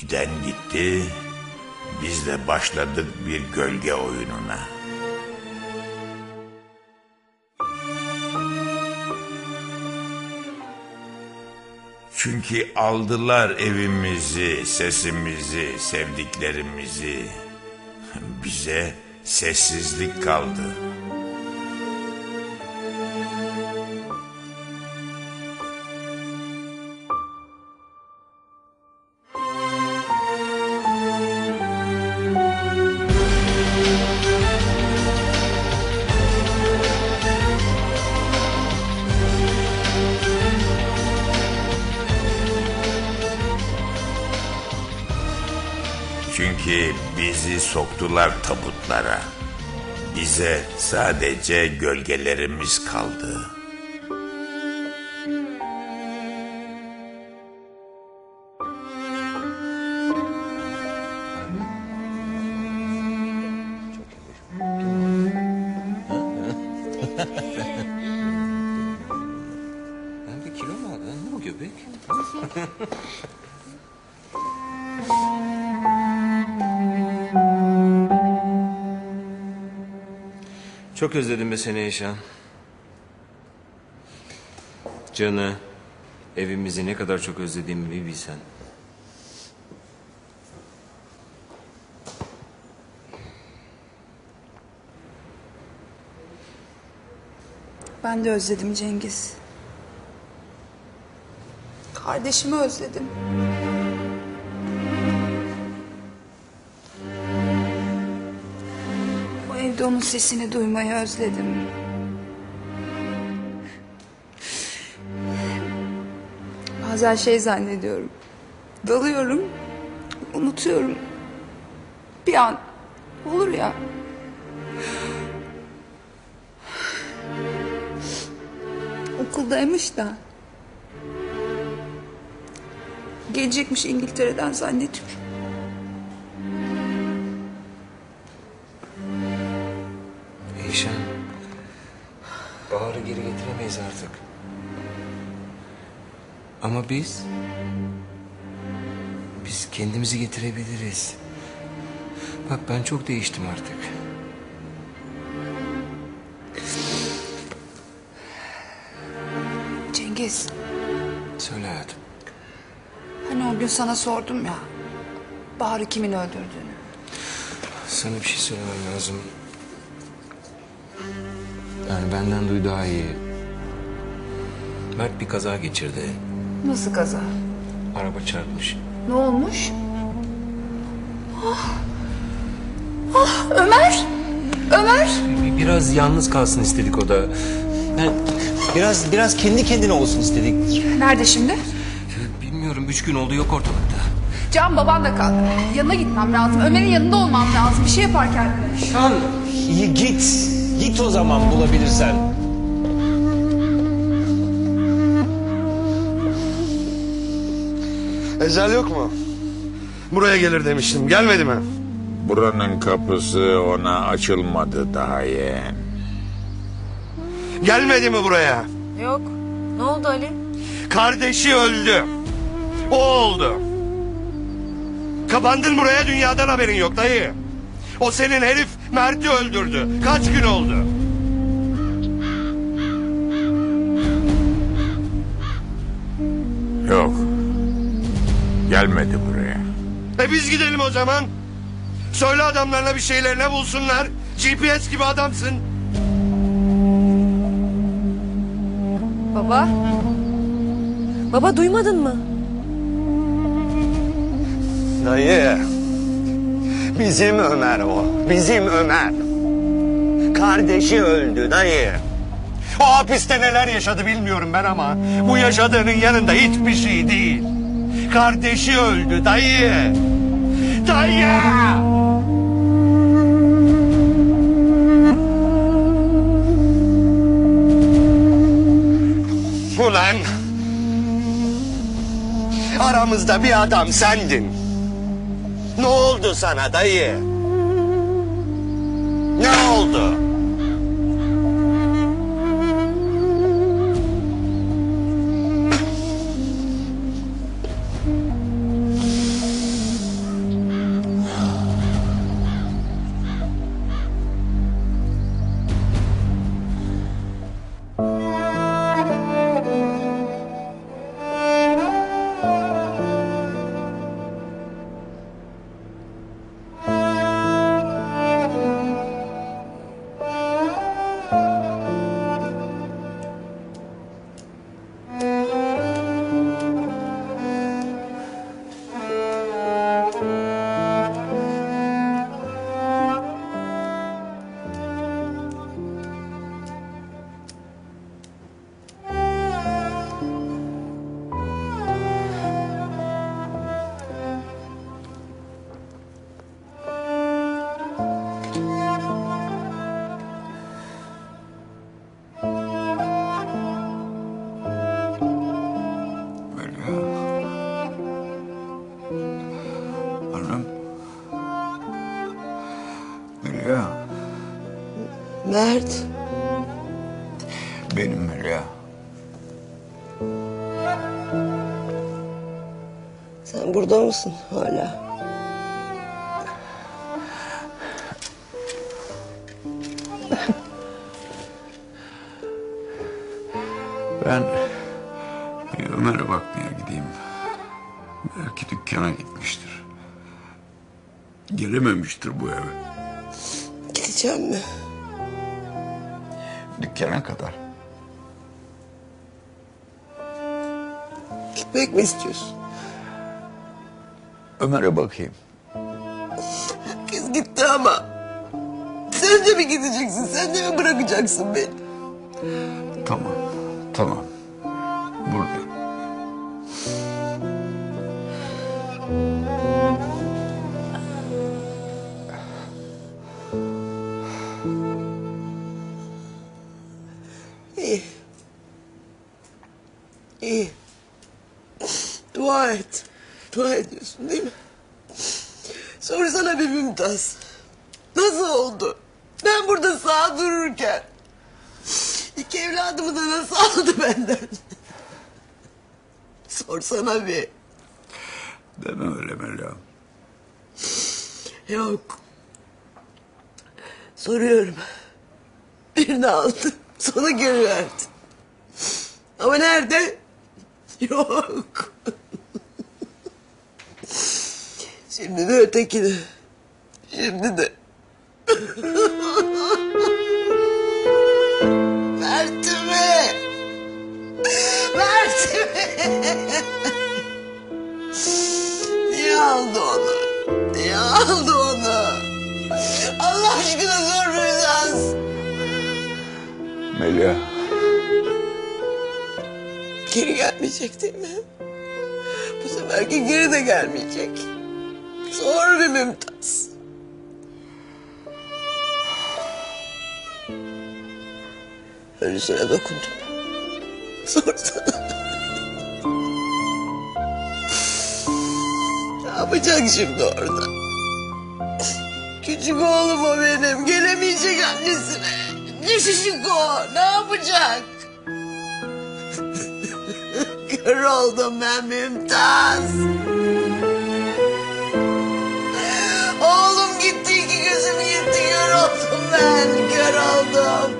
Giden gitti, biz de başladık bir gölge oyununa. Çünkü aldılar evimizi, sesimizi, sevdiklerimizi. Bize sessizlik kaldı. Bizi soktular tabutlara. Bize sadece gölgelerimiz kaldı. Çok özledim be seni Eşan. Canı, evimizi ne kadar çok özlediğimi bir bilsen. Ben de özledim Cengiz. Kardeşimi özledim. Onun sesini duymayı özledim. Bazen şey zannediyorum. Dalıyorum, unutuyorum. Bir an olur ya. Okuldaymış da. Gelecekmiş İngiltere'den zannediyorum. Getiremeyiz artık. Ama biz... Biz kendimizi getirebiliriz. Bak ben çok değiştim artık. Cengiz, Söyle hayatım. hani o gün sana sordum ya. Bahar'ı kimin öldürdüğünü. Sana bir şey söylemem lazım. Yani benden duy daha iyi. Mert bir kaza geçirdi. Nasıl kaza? Araba çarpmış. Ne olmuş? Ah! Ah, Ömer! Ömer! Bir- Biraz yalnız kalsın istedik o da. Yani biraz biraz kendi kendine olsun istedik. Nerede şimdi? Bilmiyorum üç gün oldu yok ortalıkta. Can baban da kaldı. Yanına gitmem lazım. Ömer'in yanında olmam lazım. Bir şey yapar kendine. Şan iyi git. Git o zaman bulabilirsen. Ezel yok mu? Buraya gelir demiştim. Gelmedi mi? Buranın kapısı ona açılmadı daha yeğen. Gelmedi mi buraya? Yok. Ne oldu Ali? Kardeşi öldü. O oldu. Kapandın buraya dünyadan haberin yok dayı. O senin herif Mert'i öldürdü. Kaç gün oldu? Yok. Gelmedi buraya. E biz gidelim o zaman. Söyle adamlarına bir şeylerine bulsunlar. GPS gibi adamsın. Baba? Baba duymadın mı? Dayı. Bizim Ömer o. Bizim Ömer. Kardeşi öldü dayı. O hapiste neler yaşadı bilmiyorum ben ama bu yaşadığının yanında hiçbir şey değil. Kardeşi öldü dayı. Dayı! Ulan! Aramızda bir adam sendin. Ne oldu sana dayı? Ne oldu? Mert. Benim Melia. Sen burada mısın hala? Ben bir Ömer'e bakmaya gideyim. Belki dükkana gitmiştir. Gelememiştir bu eve. Gideceğim mi? Dükkana kadar. Gitmek mi istiyorsun? Ömer'e bakayım. Kız gitti ama. Sen de mi gideceksin? Sen de mi bırakacaksın beni? Tamam, tamam. Burada. İyi. Dua et. Dua ediyorsun değil mi? Sorsana bir Mümtaz. Nasıl oldu? Ben burada sağ dururken. İki evladımı da nasıl aldı benden? Sorsana bir. Deme öyle Melia. Yok. Soruyorum. Birini aldı. Sonra geri verdi. Ama nerede? Yok. Şimdi de ötekini. Şimdi de. Mert'imi. Mert'imi. Niye aldı onu? Niye aldı onu? Allah aşkına sor biraz. Melia. Geri gelmeyecek değil mi? Bu seferki geri de gelmeyecek. Sor bir Mümtaz. Ölüsüne dokundum. Sorsana. ne yapacak şimdi orada? Küçük oğlum o benim. Gelemeyecek annesine. Düşüşük o. Ne yapacak? Kör oldum ben Mümtaz. Oğlum gitti iki gözüm gitti kör oldum ben kör oldum.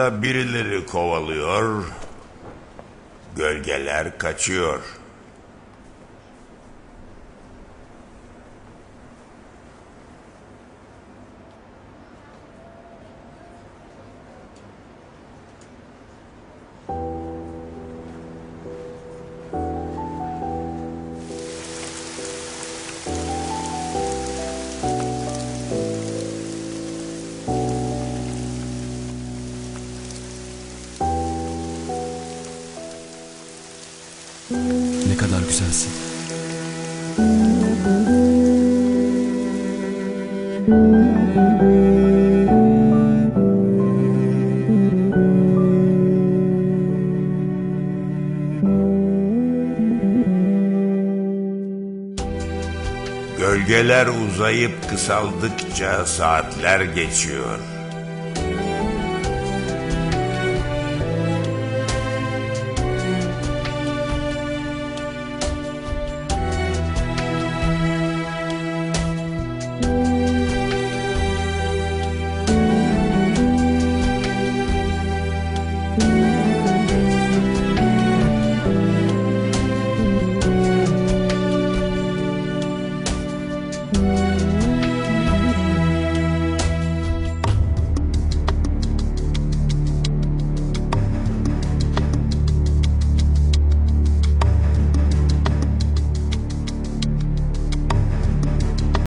Oyunda birileri kovalıyor, gölgeler kaçıyor. Ne kadar güzelsin. Gölgeler uzayıp kısaldıkça saatler geçiyor.